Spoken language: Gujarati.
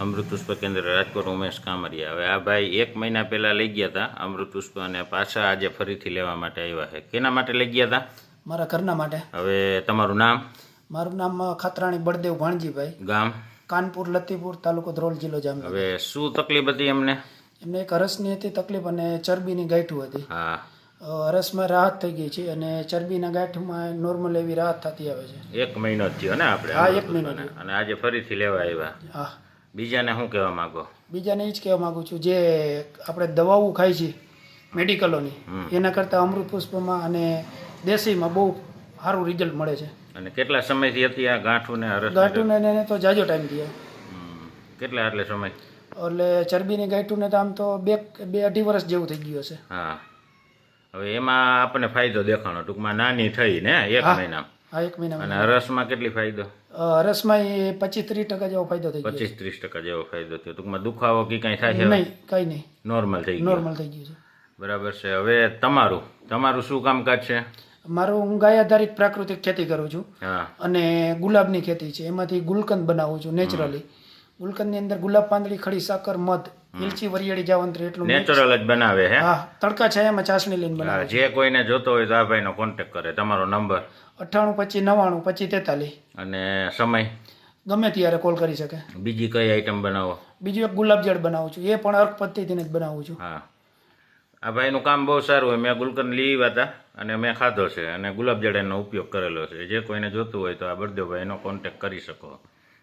અમૃત પુષ્પ કેન્દ્ર રાજકોટ ઉમેશ કામરિયા. હવે આ ભાઈ એક મહિના પહેલા લઈ ગયા હતા અમૃત પુષ્પ અને પાછા આજે ફરીથી લેવા માટે આવ્યા છે. કેના માટે લઈ ગયા હતા મારા ઘરના માટે. હવે તમારું નામ? મારું નામ ખાતરાણી બળદેવ ભાણજીભાઈ. ગામ? કાનપુર લતીપુર તાલુકો ધ્રોલ જિલ્લો જામ હવે શું તકલીફ હતી એમને? એમને એક હરસની હતી તકલીફ અને ચરબીની ગાંઠું હતી. હા. હરસમાં રાહત થઈ ગઈ છે અને ચરબીના ગાંઠમાં નોર્મલ એવી રાહત થતી આવે છે. એક મહિનો જ થયો ને આપણે હા, એક મહિનો અને આજે ફરીથી લેવા આવ્યા. હા. બીજાને શું કહેવા માંગો? બીજાને એ જ કહેવા માગું છું જે આપણે દવાઓ ખાઈ છે મેડિકલોની એના કરતાં અમૃત પુષ્પમાં અને દેશીમાં બહુ સારું રિઝલ્ટ મળે છે. અને કેટલા સમયથી હતી આ ગાંઠું ને હરસ ગાંઠુંને ને એને તો જાજો ટાઈમ થયો. કેટલા એટલે સમય? એટલે ચરબીની ગાંઠુંને તો આમ તો બે બે અઢી વર્ષ જેવું થઈ ગયું હશે. હા. હવે એમાં આપણને ફાયદો દેખાણો ટૂંકમાં નાની થઈ ને એક મહિના આ એક મહિનામાં અને હરસમાં કેટલી ફાયદો? હરસમાં એ પચીસ ત્રીસ ટકા જેવો ફાયદો થઈ ગયો પચીસ ત્રીસ ટકા જેવો ફાયદો થયો. ટૂંકમાં દુખાવો કે કાંઈ થાય છે નહીં કંઈ નહીં. નોર્મલ થઈ ગયું. નોર્મલ થઈ ગયું છે. બરાબર છે. હવે તમારું. તમારું શું કામકાજ છે? મારું હું ગાય આધારિત પ્રાકૃતિક ખેતી કરું છું. હા. અને ગુલાબની ખેતી છે. એમાંથી ગુલકંદ બનાવું છું નેચરલી. ગુલકંદની અંદર ગુલાબ પાંદડી ખડી સાકર મધ ઇલચી વરિયાળી જાવંત્રી એટલું નેચરલ જ બનાવે હે? હા તડકા છાયામાં ચાસણી લઈને બનાવે. જે કોઈને જોતો હોય તો આ ભાઈનો કોન્ટેક કરે. તમારો નંબર અઠ્ઠાણું પચીસ નવ્વાણું પચીસ તેતાલીસ. અને સમય? ગમે ત્યારે કોલ કરી શકે. બીજી કઈ આઈટમ બનાવો? બીજું એક ગુલાબજળ બનાવું છું. એ પણ અર્ક પદ્ધતિને જ બનાવું છું. હા. આ ભાઈનું કામ બહુ સારું હોય. મેં ગુલકંદ લીવા હતા અને મેં ખાધો છે. અને ગુલાબજળ એનો ઉપયોગ કરેલો છે. જે કોઈને જોતું હોય તો આ બળદેવભાઈનો કોન્ટેક કરી શકો.